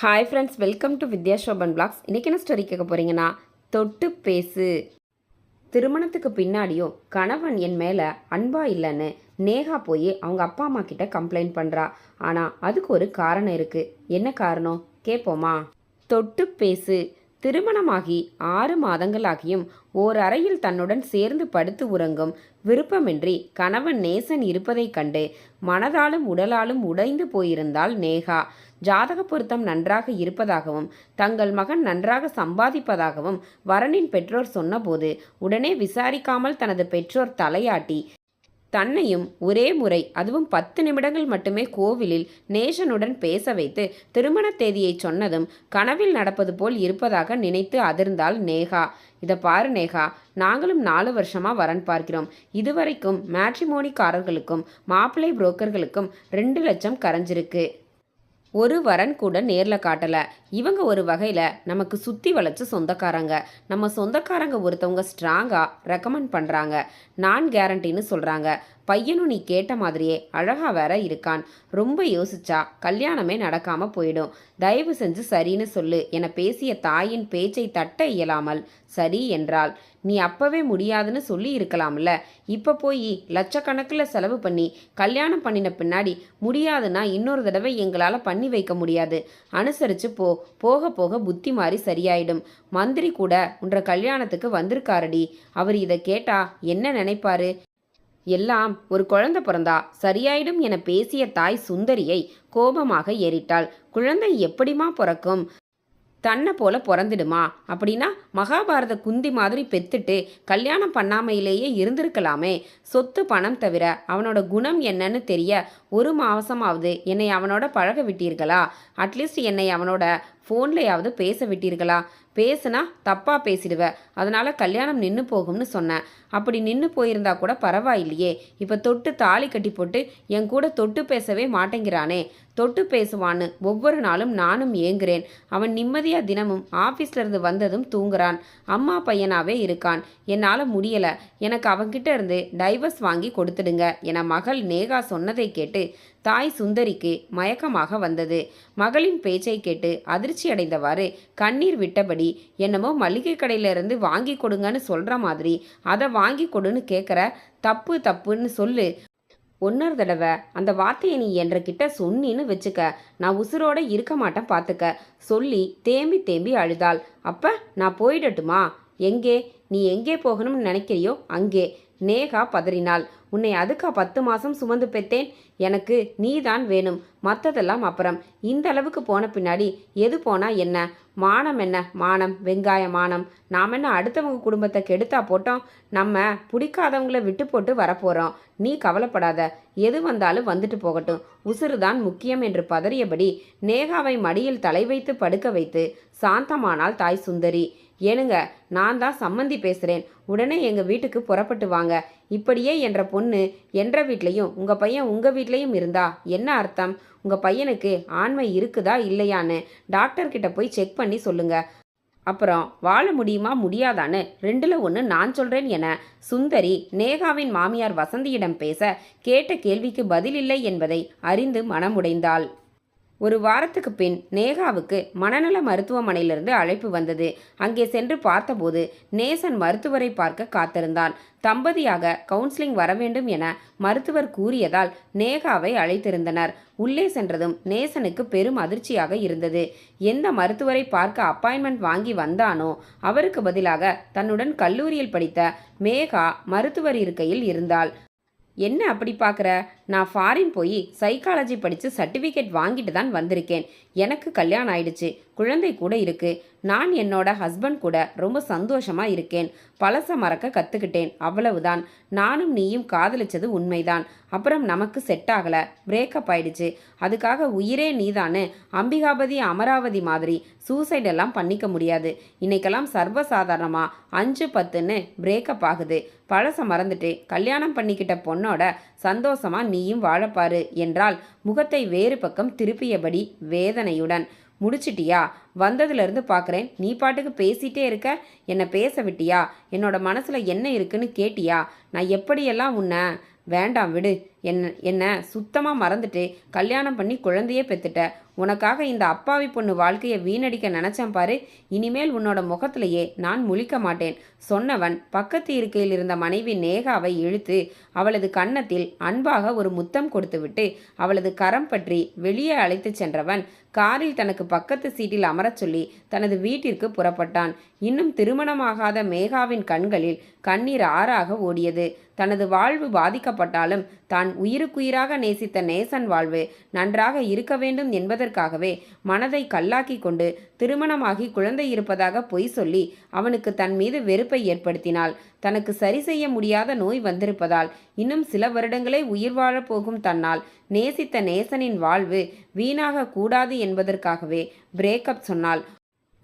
Hi friends welcome to Vidya Shoban blogs இன்றைக்கி என்ன story கேட்க போகிறீங்கன்னா தொட்டு பேசு. திருமணத்துக்கு பின்னாடியும் கணவன் என் மேலே அன்பா இல்லைன்னு நேகா போய் அவங்க அப்பா அம்மா கிட்ட கம்ப்ளைண்ட் பண்ணுறா ஆனால் அதுக்கு ஒரு காரணம் இருக்குது என்ன காரணம்? கேட்போமா தொட்டு பேசு. திருமணமாகி ஆறு மாதங்களாகியும் ஓர் அறையில் தன்னுடன் சேர்ந்து படுத்து உறங்கும் விருப்பமின்றி கணவன் நேசன் இருப்பதைக் கண்டு மனதாலும் உடலாலும் உடைந்து போயிருந்தாள் நேகா. ஜாதக பொருத்தம் நன்றாக இருப்பதாகவும் தங்கள் மகன் நன்றாக சம்பாதிப்பதாகவும் வரனின் பெற்றோர் சொன்னபோது உடனே விசாரிக்காமல் தனது பெற்றோர் தலையாட்டி தன்னையும் ஒரே முறை அதுவும் பத்து நிமிடங்கள் மட்டுமே கோவிலில் நேஷனுடன் பேச வைத்து திருமண தேதியை சொன்னதும் கனவில் நடப்பது போல் இருப்பதாக நினைத்து அதிர்ந்தாள் நேகா. இதை பாரு நேகா நாங்களும் நாலு வருஷமா வரன் பார்க்கிறோம். இதுவரைக்கும் மேட்ரிமோனிக்காரர்களுக்கும் மாப்பிள்ளை புரோக்கர்களுக்கும் ரெண்டு லட்சம் கரைஞ்சிருக்கு. ஒரு வரன் கூட நேரில் காட்டலை. இவங்க ஒரு வகையில் நமக்கு சுற்றி வளைச்ச சொந்தக்காரங்க. நம்ம சொந்தக்காரங்க ஒருத்தவங்க ஸ்ட்ராங்காக ரெக்கமெண்ட் பண்ணுறாங்க நான் கேரண்டின்னு சொல்கிறாங்க பையனும் நீ கேட்ட மாதிரியே அழகாக வேற இருக்கான். ரொம்ப யோசிச்சா கல்யாணமே நடக்காமல் போயிடும். தயவு செஞ்சு சரின்னு சொல்லு. என பேசிய தாயின் பேச்சை தட்ட இயலாமல் சரி என்றாள். நீ அப்பவே முடியாதுன்னு சொல்லி இருக்கலாம்ல. இப்போ போய் லட்சக்கணக்கில் செலவு பண்ணி கல்யாணம் பண்ணின பின்னாடி முடியாதுன்னா இன்னொரு தடவை எங்களால் பண்ணி வைக்க முடியாது. அனுசரித்து போ. போக போக புத்தி மாறி சரியாயிடும். மந்திரி கூட உன்ற கல்யாணத்துக்கு வந்திருக்காரடி. அவர் இதை கேட்டா என்ன நினைப்பாரு? எல்லாம் ஒரு குழந்தை பிறந்தா சரியாயிடும் என பேசிய தாய் சுந்தரியை கோபமாக ஏறிட்டாள். குழந்தை எப்படிமா பிறக்கும்? தன்னை போல பிறந்துடுமா? அப்படின்னா மகாபாரத குந்தி மாதிரி பெத்துட்டு கல்யாணம் பண்ணாமையிலேயே இருந்திருக்கலாமே. சொத்து பணம் தவிர அவனோட குணம் என்னன்னு தெரிய ஒரு மாதமாவது என்னை அவனோட பழக விட்டீர்களா? அட்லீஸ்ட் என்னை அவனோட ஃபோன்லையாவது பேச விட்டீர்களா? பேசுனா தப்பாக பேசிடுவ. அதனால் கல்யாணம் நின்று போகும்னு சொன்னேன். அப்படி நின்று போயிருந்தா கூட பரவாயில்லையே. இப்போ தொட்டு தாலி கட்டி போட்டு என் கூட தொட்டு பேசவே மாட்டேங்கிறானே. தொட்டு பேசுவான்னு ஒவ்வொரு நாளும் நானும் ஏங்குறேன். அவன் நிம்மதியாக தினமும் ஆஃபீஸ்லேருந்து வந்ததும் தூங்குறான். அம்மா பையனாகவே இருக்கான். என்னால் முடியலை. எனக்கு அவன்கிட்ட இருந்து டைவர்ஸ் வாங்கி கொடுத்துடுங்க என மகள் நேகா சொன்னதை கேட்டு தாய் சுந்தரிக்கு மயக்கமாக வந்தது. மகளின் பேச்சை கேட்டு அதிர்ச்சி அடைந்தவாறு கண்ணீர் விட்டபடி என்னமோ மளிகை கடையிலேருந்து வாங்கி கொடுங்கன்னு சொல்கிற மாதிரி அதை வாங்கி கொடுன்னு கேட்குற தப்பு தப்புன்னு சொல்லு. ஒன்னொரு தடவை அந்த வார்த்தையை நீ என்கிட்ட சொன்னின்னு வச்சுக்க. நான் உசுரோட இருக்க மாட்டேன் பார்த்துக்க சொல்லி தேம்பி தேம்பி அழுதாள். அப்ப நான் போயிடட்டுமா? எங்கே? நீ எங்கே போகணும்னு நினைக்கிறியோ? அங்கே. நேகா பதறினாள். உன்னை அதுக்கா பத்து மாதம் சுமந்து பெத்தேன் எனக்கு நீதான் வேணும். மற்றதெல்லாம் அப்புறம். இந்த அளவுக்கு போன பின்னாடி எது போனா என்ன? மானம் என்ன? மானம். வெங்காய மானம். நாம் என்ன அடுத்தவங்க குடும்பத்தை கெடுத்தா போட்டோம்? நம்ம பிடிக்காதவங்கள விட்டு போட்டு வரப்போகிறோம் நீ கவலைப்படாத. எது வந்தாலும் வந்துட்டு போகட்டும். உசுறு தான் முக்கியம் என்று பதறியபடி நேகாவை மடியில் தலை வைத்து படுக்க வைத்து சாந்தமானாள் தாய் சுந்தரி ஏனுங்க நான் தான் சம்மந்தி பேசுகிறேன் உடனே எங்கள் வீட்டுக்கு புறப்பட்டு வாங்க. இப்படியே என்ற பொண்ணு என்ற வீட்லேயும் உங்கள் பையன் உங்கள் வீட்லேயும் இருந்தா என்ன அர்த்தம்? உங்கள் பையனுக்கு ஆண்மை இருக்குதா இல்லையான்னு டாக்டர்கிட்ட போய் செக் பண்ணி சொல்லுங்க. அப்புறம் வாழ முடியுமா? முடியாதான்னு ரெண்டில் ஒன்று நான் சொல்கிறேன் என சுந்தரி நேகாவின் மாமியார் வசந்தியிடம் பேச கேட்ட கேள்விக்கு பதில் இல்லை என்பதை அறிந்து மனமுடைந்தாள். ஒரு வாரத்துக்கு பின் நேகாவுக்கு மனநல மருத்துவமனையிலிருந்து அழைப்பு வந்தது. அங்கே சென்று பார்த்தபோது நேசன் மருத்துவரை பார்க்க காத்திருந்தான். தம்பதியாக கவுன்சிலிங் வர வேண்டும் என மருத்துவர் கூறியதால் நேகாவை அழைத்திருந்தனர். உள்ளே சென்றதும் நேசனுக்கு பெரும் அதிர்ச்சியாக இருந்தது. எந்த மருத்துவரை பார்க்க அப்பாயின்மெண்ட் வாங்கி வந்தானோ அவருக்கு பதிலாக தன்னுடன் கல்லூரியில் படித்த மேகா மருத்துவர் இருக்கையில் இருந்தாள். என்ன அப்படி பார்க்குற? நான் ஃபாரின் போய் சைக்காலஜி படித்து சர்டிஃபிகேட் வாங்கிட்டு தான் வந்திருக்கேன். எனக்கு கல்யாணம் ஆயிடுச்சு குழந்தை கூட இருக்கு நான் என்னோட ஹஸ்பண்ட் கூட ரொம்ப சந்தோஷமா இருக்கேன் பழச மறக்க கற்றுக்கிட்டேன் அவ்வளவுதான். நானும் நீயும் காதலிச்சது உண்மைதான். அப்புறம் நமக்கு செட் ஆகலை பிரேக்கப் ஆயிடுச்சு. அதுக்காக உயிரே நீதானு அம்பிகாபதி அமராவதி மாதிரி சூசைட் எல்லாம் பண்ணிக்க முடியாது. இன்னைக்கெல்லாம் சர்வசாதாரணமா அஞ்சு பத்துன்னு பிரேக்கப் ஆகுது. பழச மறந்துட்டு கல்யாணம் பண்ணிக்கிட்ட பொண்ணோட சந்தோஷமா நீயும் வாழப்பாரு என்றால் முகத்தை வேறு பக்கம் திருப்பியபடி வேதனையுடன் முடிச்சிட்டியா? வந்ததுலேருந்து பார்க்குறேன் நீ பாட்டுக்கு பேசிட்டே இருக்க. என்னை பேச விட்டியா? என்னோட மனசில் என்ன இருக்குன்னு கேட்டியா? நான் எப்படியெல்லாம் உன்னை வேண்டாம் விடு. என்ன என்ன சுத்தமாக மறந்துட்டு கல்யாணம் பண்ணி குழந்தையே பெத்துட்ட. உனக்காக இந்த அப்பாவி பொண்ணு வாழ்க்கையை வீணடிக்க நினச்சேன் பாரு. இனிமேல் உன்னோட முகத்திலேயே நான் முழிக்க மாட்டேன். சொன்னவன் பக்கத்து இருக்கையில் இருந்த மனைவி நேகாவை இழுத்து அவளது கன்னத்தில் அன்பாக ஒரு முத்தம் கொடுத்துவிட்டு அவளது கரம் பற்றி வெளியே அழைத்துச் சென்றவன் காரில் தனக்கு பக்கத்து சீட்டில் அமரச் சொல்லி தனது வீட்டிற்கு புறப்பட்டான். இன்னும் திருமணமாகாத மேகாவின் கண்களில் கண்ணீர் ஆறாக ஓடியது. தனது வாழ்வு பாதிக்கப்பட்டாலும் தான் உயிருக்குயிராக நேசித்த நேசன் வாழ்வு நன்றாக இருக்க வேண்டும் என்பதற்காகவே மனதை கல்லாக்கி கொண்டு திருமணமாகி குழந்தை இருப்பதாக பொய் சொல்லி அவனுக்கு தன் மீது வெறுப்பை ஏற்படுத்தினாள். தனக்கு சரி செய்ய முடியாத நோய் வந்திருப்பதால் இன்னும் சில வருடங்களே உயிர் வாழப் போகும் தன்னால் நேசித்த நேசனின் வாழ்வு வீணாக கூடாது என்பதற்காகவே பிரேக்கப் சொன்னாள்.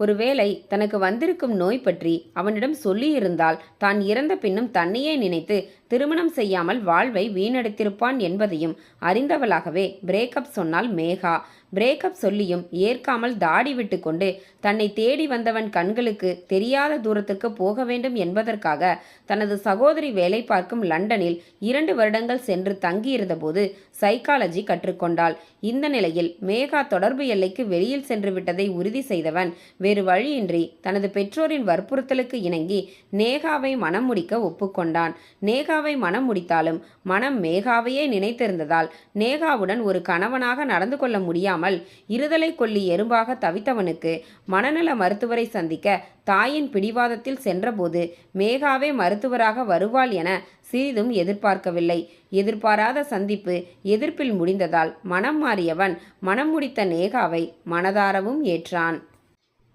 ஒருவேளை தனக்கு வந்திருக்கும் நோய் பற்றி அவனிடம் சொல்லியிருந்தால் தான் இறந்த பின்னும் தன்னையே நினைத்து திருமணம் செய்யாமல் வாழ்வை வீணடித்திருப்பான் என்பதையும் அறிந்தவளாகவே பிரேக்கப் சொன்னால் மேகா. பிரேக்கப் சொல்லியும் ஏற்காமல் தாடி விட்டு கொண்டு தன்னை தேடி வந்தவன் கண்களுக்கு தெரியாத தூரத்துக்கு போக வேண்டும் என்பதற்காக தனது சகோதரி வேலை பார்க்கும் லண்டனில் இரண்டு வருடங்கள் சென்று தங்கியிருந்தபோது சைக்காலஜி கற்றுக்கொண்டாள். இந்த நிலையில் மேகா தொடர்பு எல்லைக்கு வெளியில் சென்று விட்டதை உறுதி செய்தவன் வேறு வழியின்றி தனது பெற்றோரின் வற்புறுத்தலுக்கு இணங்கி நேகாவை மனம் முடிக்க ஒப்புக்கொண்டான். நேகாவை மனம் முடித்தாலும் மனம் மேகாவையே நினைத்திருந்ததால் நேகாவுடன் ஒரு கணவனாக நடந்து கொள்ள முடியாமல் இருதலை கொல்லி எறும்பாக தவித்தவனுக்கு மனநல மருத்துவரை சந்திக்க தாயின் பிடிவாதத்தில் சென்றபோது மேகாவே மருத்துவராக வருவாள் என சிறிதும் எதிர்பார்க்கவில்லை. எதிர்பாராத சந்திப்பு எதிர்ப்பில் முடிந்ததால் மனம் மாறியவன் மனம் முடித்த நேகாவை மனதாரவும் ஏற்றான்.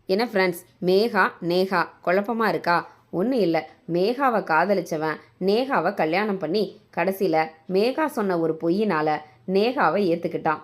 என ஃப்ரெண்ட்ஸ் மேகா நேகா குழப்பமா இருக்கா? ஒன்றும் இல்லை. மேகாவை காதலிச்சவன் நேகாவை கல்யாணம் பண்ணி கடைசியில் மேகா சொன்ன ஒரு பொய்யினால் நேகாவை ஏற்றுக்கிட்டான்